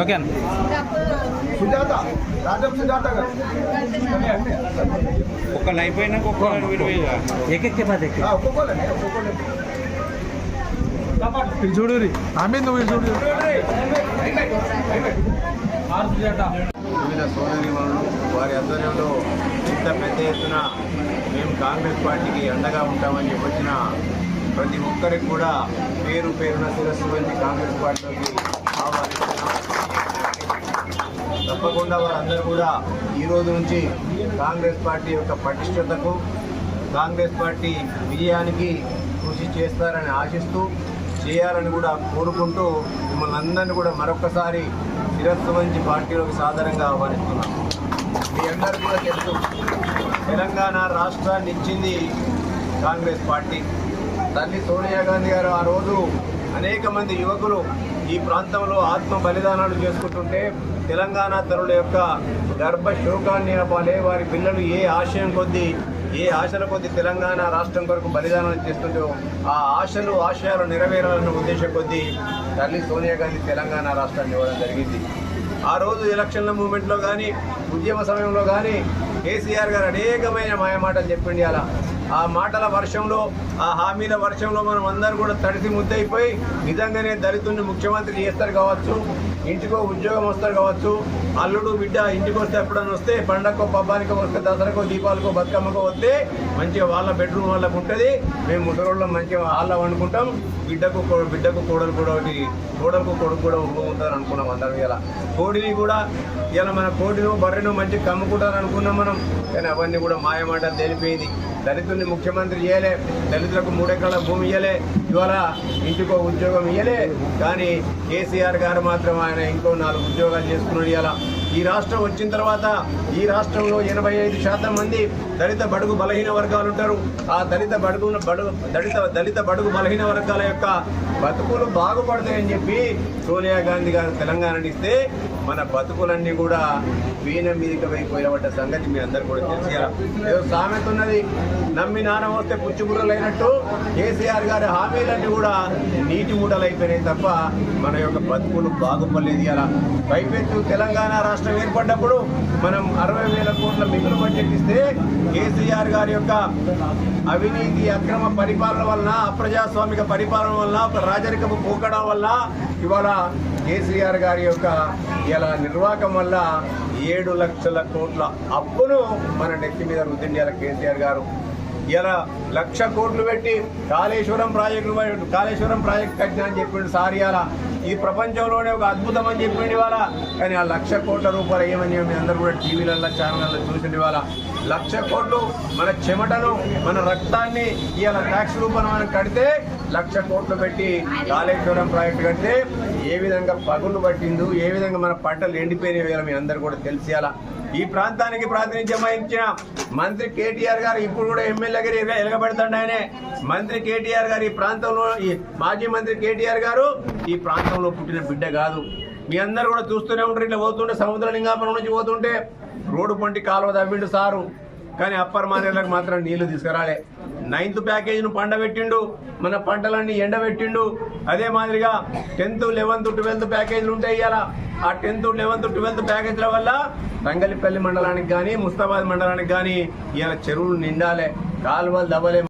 Okay Sujatha Rajam Sujatha ఒక్కళ్ళు అయిపోయినాక ఒక్కళ్ళు విడిపోయి ఏకెక్కే పది ఎక్కే. ఆ, ఒక్కొక్కళ్ళండి ఒక్కొక్కళ్ళు ఇది చూడు ఆమె నువ్వు చూడు వివిధ సోదరిమణులు వారి ఆధ్వర్యంలో ఇంత పెద్ద ఎత్తున మేము కాంగ్రెస్ పార్టీకి అండగా ఉంటామని చెప్పొచ్చిన ప్రతి ఒక్కరికి కూడా పేరు పేరున శిరస్సు వంచి కాంగ్రెస్ పార్టీలోకి ఆహ్వానిస్తున్నాం తప్పకుండా వారందరూ కూడా ఈ రోజు నుంచి కాంగ్రెస్ పార్టీ యొక్క పటిష్టతకు కాంగ్రెస్ పార్టీ విజయానికి కృషి చేస్తారని ఆశిస్తూ చేయాలని కూడా కోరుకుంటూ మిమ్మల్ని అందరినీ కూడా మరొకసారి శిరస్సు మంచి పార్టీలోకి సాధారణంగా ఆహ్వానిస్తున్నాం. మీ అందరూ కూడా తెలుసు. తెలంగాణ రాష్ట్రాన్ని ఇచ్చింది కాంగ్రెస్ పార్టీ. తల్లి సోనియా గాంధీ గారు ఆ రోజు అనేక మంది యువకులు ఈ ప్రాంతంలో ఆత్మ బలిదానాలు చేసుకుంటుంటే తెలంగాణ తరుల యొక్క గర్భ శోకాన్ని ఆపాలే వారి పిల్లలు ఏ ఆశయం కొద్దీ ఏ ఆశల కొద్దీ తెలంగాణ రాష్ట్రం కొరకు బలిదానాలు చేస్తుంటో ఆ ఆశలు ఆశయాలు నెరవేరాలన్న ఉద్దేశం కొద్దీ తల్లి సోనియా గాంధీ తెలంగాణ రాష్ట్రాన్ని ఇవ్వడం జరిగింది. ఆ రోజు ఎలక్షన్ల మూమెంట్లో కానీ ఉద్యమ సమయంలో కానీ కేసీఆర్ గారు అనేకమైన మాయమాటలు చెప్పిండి అలా ఆ మాటల వర్షంలో ఆ హామీల వర్షంలో మనం అందరం కూడా తడిసి ముద్దయిపోయి నిజంగానే దళితుడిని ముఖ్యమంత్రి చేస్తారు కావచ్చు ఇంటికో ఉద్యోగం వస్తారు కావచ్చు అల్లుడు బిడ్డ ఇంటికి వస్తే ఎప్పుడైనా వస్తే పండగకో పబ్బానికో వస్తే దసరాకో దీపాలకో బతుకమ్మకో వస్తే మంచిగా వాళ్ళ బెడ్రూమ్ వాళ్ళకు ఉంటుంది. మేము ముసలోళ్ళం మంచిగా వాళ్ళ వండుకుంటాం. బిడ్డకు కో- బిడ్డకు కోడలు కూడా ఒకటి కోడలకు కొడుకు కూడా ఉంటారు అనుకున్నాం అందరం ఇలా. కోడిని కూడా ఇలా మన కోడిను బర్రెను మంచిగా కమ్ముకుంటారు అనుకున్నాం మనం. కానీ అవన్నీ కూడా మాయమాట తెలిపేది. దళితుల్ని ముఖ్యమంత్రి చేయలే దళితులకు మూడెకరాల భూమి ఇయ్యలే ఇవాళ ఇంటికో ఉద్యోగం ఇయ్యలే కానీ కేసీఆర్ గారు మాత్రం ఆయన ఇంకో నాలుగు ఉద్యోగాలు చేసుకున్నాడు ఇవాళ ఈ రాష్ట్రం వచ్చిన తర్వాత ఈ రాష్ట్రంలో ఎనభై ఐదు శాతం మంది దళిత బడుగు బలహీన వర్గాలు ఉంటారు. ఆ దళిత బడుగు బడుగు దళిత దళిత బడుగు బలహీన వర్గాల యొక్క బతుకులు బాగుపడతాయని చెప్పి సోనియా గాంధీ గారు తెలంగాణని ఇస్తే మన బతుకులన్నీ కూడా వీణ మీదకి పోయిపోయినట్ట సంగతి మీ అందరు కూడా తెలిసేలా. ఏదో సామెత ఉన్నది నమ్మి నాన్న వస్తే పుచ్చుబుర్రలైనట్టు కేసీఆర్ గారి హామీలన్నీ కూడా నీటి మూటలు అయిపోయినాయి తప్ప మన యొక్క బతుకులు బాగుపడలేదు ఇలా. పైపెత్తు తెలంగాణ రాష్ట్రం ఏర్పడ్డప్పుడు మనం అరవై వేల కోట్ల మిగులు బడ్జెట్ ఇస్తే కేసీఆర్ గారి యొక్క అవినీతి అక్రమ పరిపాలన వలన అప్రజాస్వామిక పరిపాలన వలన ఒక రాజరికపు పోకడం వల్ల ఇవాళ కేసీఆర్ గారి యొక్క ఇలా నిర్వాహకం వల్ల ఏడు లక్షల కోట్ల అప్పును మన నెత్తి మీద రుద్దిండి కేసీఆర్ గారు. ఇలా లక్ష కోట్లు పెట్టి కాళేశ్వరం ప్రాజెక్టు కాళేశ్వరం ప్రాజెక్ట్ కట్టినా అని చెప్పిండు సార్ ఇవాళ ఈ ప్రపంచంలోనే ఒక అద్భుతం అని చెప్పిండి వాళ్ళ కానీ ఆ లక్ష కోట్ల రూపాయలు ఏమని మీ అందరూ కూడా టీవీలలో ఛానళ్ళలో చూసిండి వాళ్ళ లక్ష కోట్లు మన చెమటను మన రక్తాన్ని ఇవాళ ట్యాక్స్ రూపంలో మనం కడితే లక్ష కోట్లు పెట్టి కాళేశ్వరం ప్రాజెక్టు కడితే ఏ విధంగా పగులు పట్టిందో ఏ విధంగా మన పంటలు ఎండిపోయినాయో మీ అందరు కూడా తెలిసేయాల ఈ ప్రాంతానికి ప్రాతినిధ్యం వహించిన మంత్రి కేటీఆర్ గారు ఇప్పుడు కూడా ఎమ్మెల్యే గారు ఎలగబెడతాడు ఆయనే మంత్రి కేటీఆర్ గారు ఈ ప్రాంతంలో ఈ మాజీ మంత్రి కేటీఆర్ గారు ఈ ప్రాంతంలో పుట్టిన బిడ్డ కాదు. మీ అందరు కూడా చూస్తూనే ఉంటారు ఇట్లా పోతుంటే సముద్ర లింగాపురం నుంచి పోతుంటే రోడ్డు పంటి కాలువ తవ్విండు సారు. కానీ అప్పర్ మానేలకు మాత్రం నీళ్ళు తీసుకురాలే. నైన్త్ ప్యాకేజీను పండబెట్టిండు. మన పంటలన్నీ ఎండబెట్టిండు. అదే మాదిరిగా టెన్త్ లెవెన్త్ ట్వెల్త్ ప్యాకేజీలు ఉంటాయి ఇవాళ ఆ టెన్త్ లెవెన్త్ ట్వెల్త్ ప్యాకేజీల వల్ల రంగలిపల్లి మండలానికి కానీ ముస్తాబాద్ మండలానికి కానీ ఇవాళ చెరువులు నిండాలే. కాలువలు దవ్వలే